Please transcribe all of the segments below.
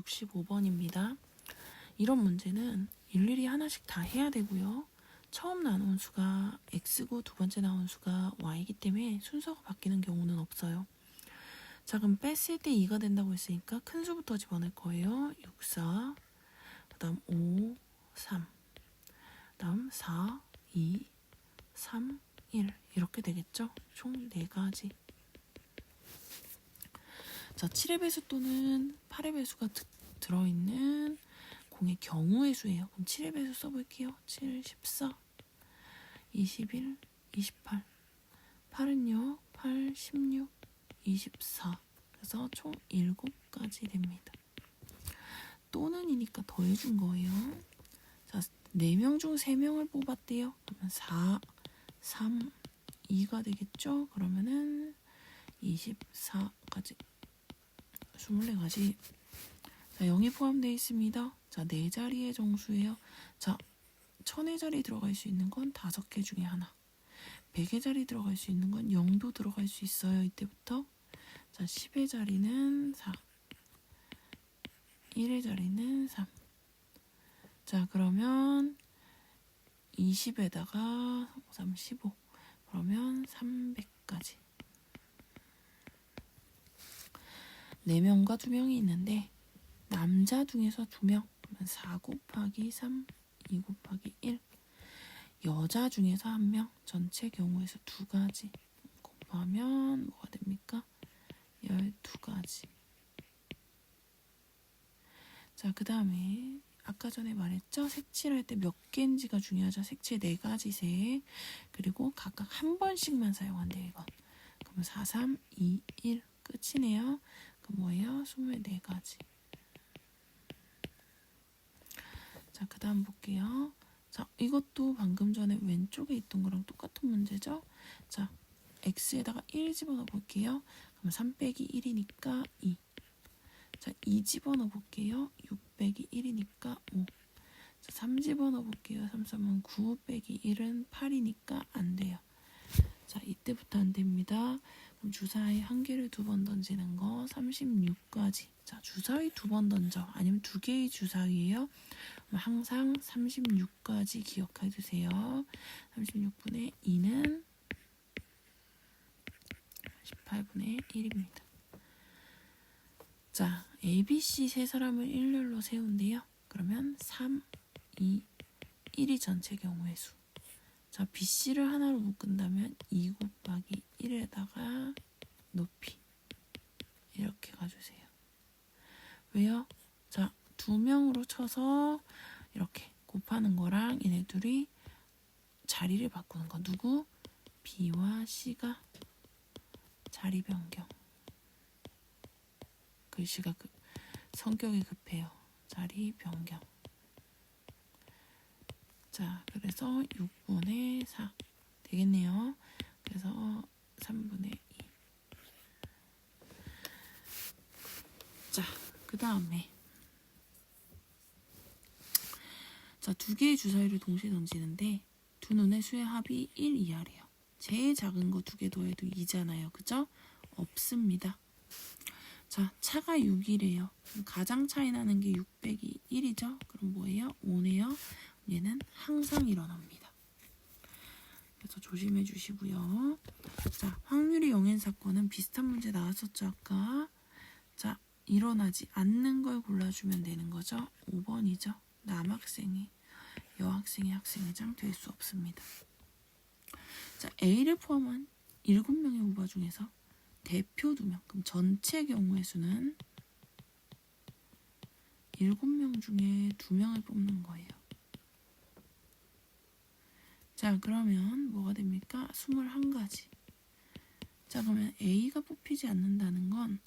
65번입니다. 이런 문제는 일일이 하나씩 다 해야 되고요. 처음 나온 수가 x고 두 번째 나온 수가 y이기 때문에 순서가 바뀌는 경우는 없어요. 자, 그럼 뺐을 때 2가 된다고 했으니까 큰 수부터 집어넣을 거예요. 6, 4, 그 다음 5, 3, 그 다음 4, 2, 3, 1 이렇게 되겠죠? 총 4가지. 자, 7의 배수 또는 8의 배수가 드- 들어있는 공의 경우의 수예요. 그럼 7의 배수 써볼게요. 7, 14, 21, 28. 8은요, 8, 16, 24. 그래서 총 7가지 됩니다. 또는이니까 더해준 거예요. 자, 4명 중 3명을 뽑았대요. 그러면 4, 3, 2가 되겠죠? 그러면은 24까지 24가지 자 0이 포함되어 있습니다. 자 4자리의 정수예요. 자 천의 자리 들어갈 수 있는 건 5개 중에 하나 100의 자리 들어갈 수 있는 건 0도 들어갈 수 있어요. 이때부터 자 10의 자리는 4 1의 자리는 3 자 그러면 20에다가 3, 15 그러면 300까지 4명과 2명이 있는데 남자 중에서 2명 그러면 4 곱하기 3 2 곱하기 1 여자 중에서 1명 전체 경우에서 2가지 곱하면 뭐가 됩니까? 12가지 자 그 다음에 아까 전에 말했죠? 색칠할 때 몇 개인지가 중요하죠. 색칠 네 가지 색 그리고 각각 한 번씩만 사용한대요. 이건 그러면 4, 3, 2, 1 끝이네요. 그 뭐예요? 24가지. 자, 그 다음 볼게요. 자, 이것도 방금 전에 왼쪽에 있던 거랑 똑같은 문제죠? 자, x에다가 1 집어넣어 볼게요. 그러면 3 빼기 1이니까 2. 자, 2 집어넣어 볼게요. 6 빼기 1이니까 5. 자, 3 집어넣어 볼게요. 3, 3은 9 빼기 1은 8이니까 안 돼요. 자, 이때부터 안 됩니다. 주사위 한 개를 두 번 던지는 거 36까지. 자, 주사위 두 번 던져. 아니면 두 개의 주사위예요. 항상 36까지 기억해 두세요. 36분의 2는 18분의 1입니다. 자, A, B, C 세 사람을 일렬로 세운대요. 그러면 3, 2, 1이 전체 경우의 수. 자, BC를 하나로 묶은다면 2 곱하기 1에다가 높이 이렇게 가주세요. 왜요? 자, 두 쳐서 이렇게 곱하는 거랑 얘네 둘이 자리를 바꾸는 거. 누구? B와 C가 자리 변경. 글씨가 급, 성격이 급해요. 자리 변경. 자, 그래서 6분의 4 되겠네요. 그래서 3분의 2. 자, 그 다음에 자, 두 개의 주사위를 동시에 던지는데 두 눈의 수의 합이 1 이하래요. 제일 작은 거 두 개 더해도 2잖아요. 그죠? 없습니다. 자, 차가 6이래요. 가장 차이 나는 게6 빼기 1이죠? 그럼 뭐예요? 5네요. 얘는 항상 일어납니다. 그래서 조심해 주시고요. 자, 확률이 0인 사건은 비슷한 문제 나왔었죠, 아까. 자, 일어나지 않는 걸 골라주면 되는 거죠. 5번이죠. 남학생이 여학생의 학생회장 될 수 없습니다. 자, A를 포함한 7명의 후보 중에서 대표 2명, 그럼 전체 경우의 수는 7명 중에 2명을 뽑는 거예요. 자, 그러면 뭐가 됩니까? 21가지. 자, 그러면 A가 뽑히지 않는다는 건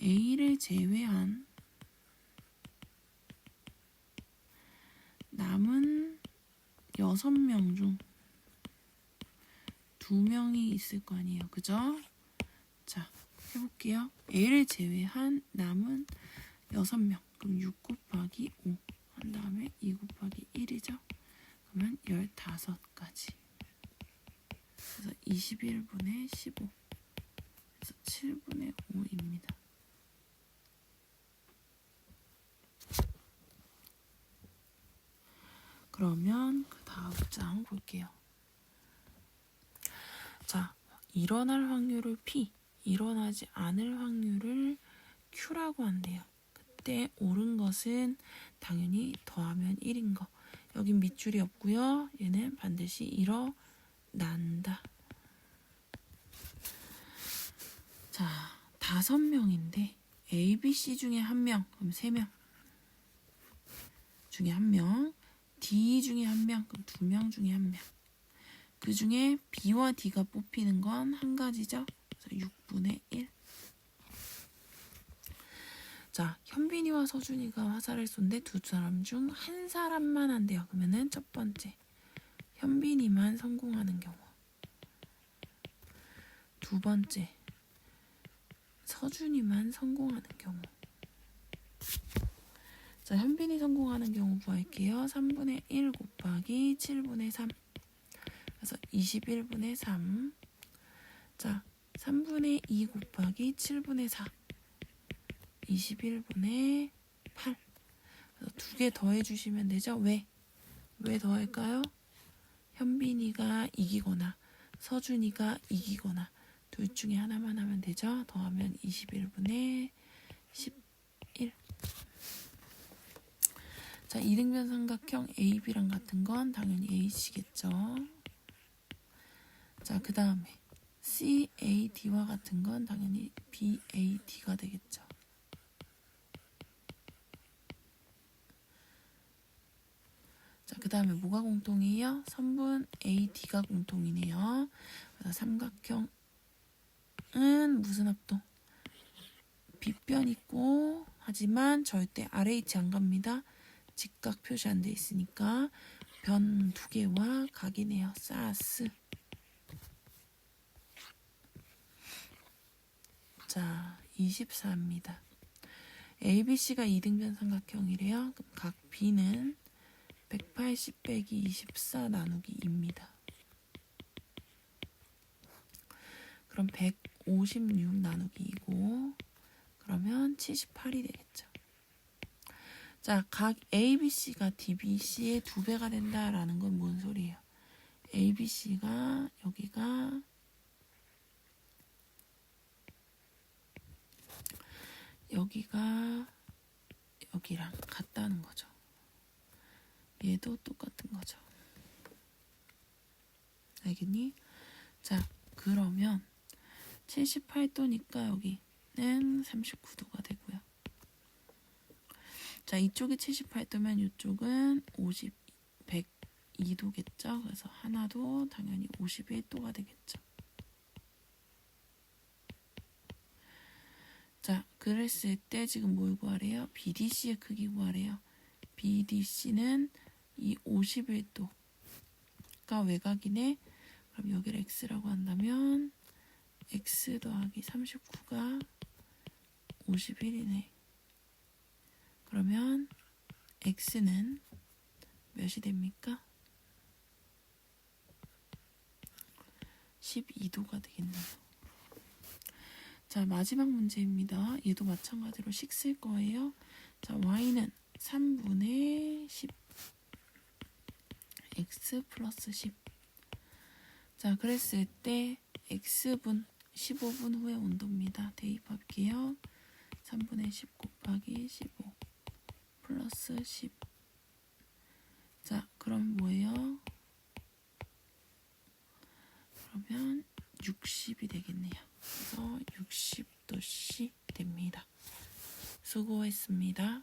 A를 제외한 남은 6명 중 2명이 있을 거 아니에요. 그죠? 자, 해볼게요. A를 제외한 남은 6명. 그럼 6 곱하기 5. 한 다음에 2 곱하기 1이죠? 그러면 15가지. 그래서 21분의 15. 그래서 7분의 5입니다. 그러면 그 다음 장 볼게요. 자, 일어날 확률을 P, 일어나지 않을 확률을 Q라고 한대요. 그때 옳은 것은 당연히 더하면 1인 거. 여긴 밑줄이 없고요. 얘는 반드시 일어난다. 자, 다섯 명인데 A, B, C 중에 한 명, 그럼 세 명. 중에 한 명, D 중에 한 명, 그럼 두 명 중에 한 명. 그 중에 B와 D가 뽑히는 건 한 가지죠. 그래서 6분의 1. 자, 현빈이와 서준이가 화살을 쏜데 두 사람 중 한 사람만 한대요. 그러면은 첫 번째, 현빈이만 성공하는 경우. 두 번째, 서준이만 성공하는 경우. 자, 현빈이 성공하는 경우 구할게요. 3분의 1 곱하기 7분의 3. 그래서 21분의 3. 자, 3분의 2 곱하기 7분의 4. 21분의 8. 그래서 두개 더해 주시면 되죠. 왜? 왜 더할까요? 현빈이가 이기거나 서준이가 이기거나 둘 중에 하나만 하면 되죠. 더하면 21분의 11. 자, 이등변 삼각형 AB랑 같은 건 당연히 AC겠죠. 자, 그 다음에 CAD와 같은 건 당연히 BAD가 되겠죠. 자, 그 다음에 뭐가 공통이에요? 선분 AD가 공통이네요. 삼각형은 무슨 합동? 빗변 있고 하지만 절대 RH 안 갑니다. 직각 표시 안 돼 있으니까 변 두 개와 각이네요. 사스. 자, 24입니다. ABC가 이등변 삼각형이래요. 그럼 각 B는 180 빼기 24 나누기 2입니다. 그럼 156 나누기 2고 그러면 78이 되겠죠. 자, 각 ABC가 DBC의 두 배가 된다라는 건 뭔 소리예요? ABC가 여기가 여기가 여기랑 같다는 거죠. 얘도 똑같은 거죠. 알겠니? 자, 그러면 78도니까 여기는 39도가 되고요. 자, 이쪽이 78도면 이쪽은 50, 102도겠죠? 그래서 하나도 당연히 51도가 되겠죠. 자, 그랬을 때 지금 뭘 구하래요? BDC의 크기 구하래요. BDC는 이 51도가 외곽이네. 그럼 여기를 x라고 한다면 x 더하기 39가 51이네. 그러면 x는 몇이 됩니까? 12도가 되겠네요. 자, 마지막 문제입니다. 얘도 마찬가지로 식쓸 거예요. 자, y는 3분의 10 x 플러스 10 자, 그랬을 때 x분 15분 후의 온도입니다. 대입할게요. 3분의 10 곱하기 15 플러스 10 자, 그럼 뭐예요? 그러면 60이 되겠네요. 그래서 60도씨 됩니다. 수고했습니다.